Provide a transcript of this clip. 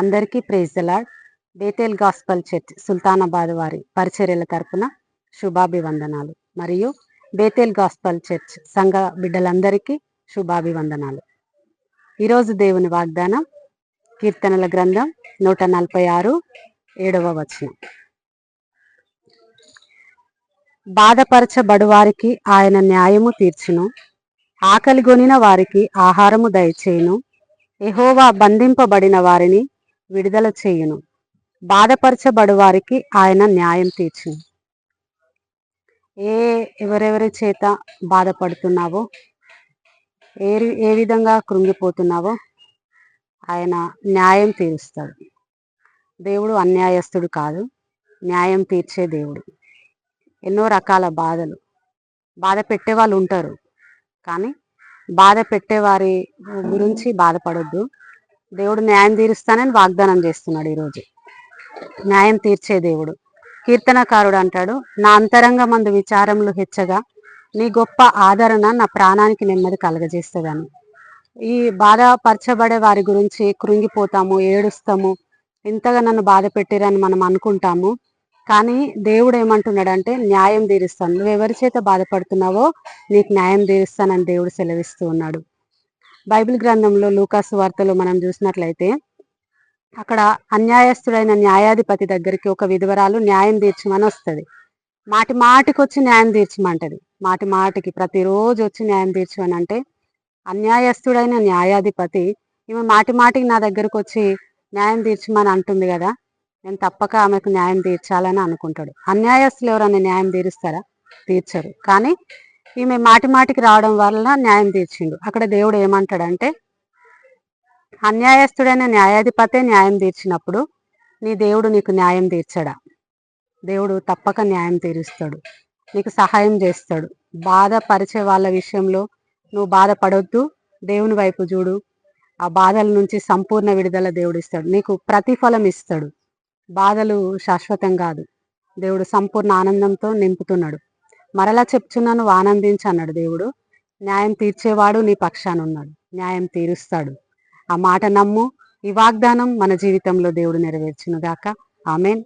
అందరికీ praise the lord Bethel gospel church Sultanabad వారి పరిచర్యల తరపున శుభాభివందనాలు. మరియు బేతేల్ గాస్పల్ చర్చ్ సంఘ బిడ్డలందరికీ శుభాభివందనాలు. ఈరోజు దేవుని వాగ్దానం కీర్తనల గ్రంథం నూట నలభై ఆరు ఏడవ వచనం. బాధపరచబడువారికి ఆయన న్యాయము తీర్చును. ఆకలిగొనిన వారికి ఆహారము దయచేయును. ఎహోవా బంధింపబడిన వారిని విడుదల చేయును. బాధపరచబడువారికి ఆయన న్యాయం తీర్చును. ఏ ఎవరెవరి చేత బాధపడుతున్నావో? ఏ ఏ విధంగా కృంగిపోతున్నావో? ఆయన న్యాయం తీరుస్తాడు. దేవుడు అన్యాయస్తుడు కాదు. న్యాయం తీర్చే దేవుడు. ఎన్నో రకాల బాధలు. బాధ పెట్టే వాళ్ళు ఉంటారు. కానీ బాధ పెట్టేవారి గురించి బాధపడొద్దు. దేవుడు న్యాయం తీరుస్తానని వాగ్దానం చేస్తున్నాడు ఈరోజు. న్యాయం తీర్చే దేవుడు. కీర్తనకారుడు అంటాడు నా అంతరంగ మందు విచారములు హెచ్చగా నీ గొప్ప ఆదరణ నా ప్రాణానికి నెమ్మది కలగజేస్తుందని. ఈ బాధపరచబడే వారి గురించి కృంగిపోతాము ఏడుస్తాము. ఇంతగా నన్ను బాధ పెట్టిరని మనం అనుకుంటాము. కానీ దేవుడు ఏమంటున్నాడంటే న్యాయం తీరుస్తాను. నువ్వు ఎవరి చేత బాధపడుతున్నావో నీకు న్యాయం తీరుస్తానని దేవుడు సెలవిస్తూ ఉన్నాడు. బైబిల్ గ్రంథంలో లూకాసు వార్తలో మనం చూసినట్లయితే అక్కడ అన్యాయస్తుడైన న్యాయాధిపతి దగ్గరికి ఒక విధవరాలు న్యాయం తీర్చమని వస్తుంది. మాటి మాటికి వచ్చి న్యాయం తీర్చమంటది. మాటి మాటికి ప్రతిరోజు వచ్చి న్యాయం తీర్చమని అంటే అన్యాయస్తుడైన న్యాయాధిపతి ఈమె మాటి మాటికి నా దగ్గరకు వచ్చి న్యాయం తీర్చమని అంటుంది కదా నేను తప్పక ఆమెకు న్యాయం తీర్చాలని అనుకుంటాడు. అన్యాయస్తులు ఎవరైనా న్యాయం తీరుస్తారా? తీర్చరు. కానీ ఈమె మాటి మాటికి రావడం వల్ల న్యాయం తీర్చిండు. అక్కడ దేవుడు ఏమంటాడంటే అన్యాయస్తుడైన న్యాయాధిపతే న్యాయం తీర్చినప్పుడు నీ దేవుడు నీకు న్యాయం తీర్చడా? దేవుడు తప్పక న్యాయం తీరుస్తాడు. నీకు సహాయం చేస్తాడు. బాధపరిచే వాళ్ళ విషయంలో నువ్వు బాధపడొద్దు. దేవుని వైపు చూడు. ఆ బాధల నుంచి సంపూర్ణ విడుదల దేవుడు ఇస్తాడు. నీకు ప్రతిఫలం ఇస్తాడు. బాధలు శాశ్వతం కాదు. దేవుడు సంపూర్ణ ఆనందంతో నింపుతున్నాడు. మరలా చెప్తున్నాను ఆనందించి అన్నాడు దేవుడు. న్యాయం తీర్చేవాడు నీ పక్షానున్నాడు న్యాయం తీరుస్తాడు. ఆ మాట నమ్ము. ఈ వాగ్దానం మన జీవితంలో దేవుడు నెరవేర్చును గాక. ఆమెన్.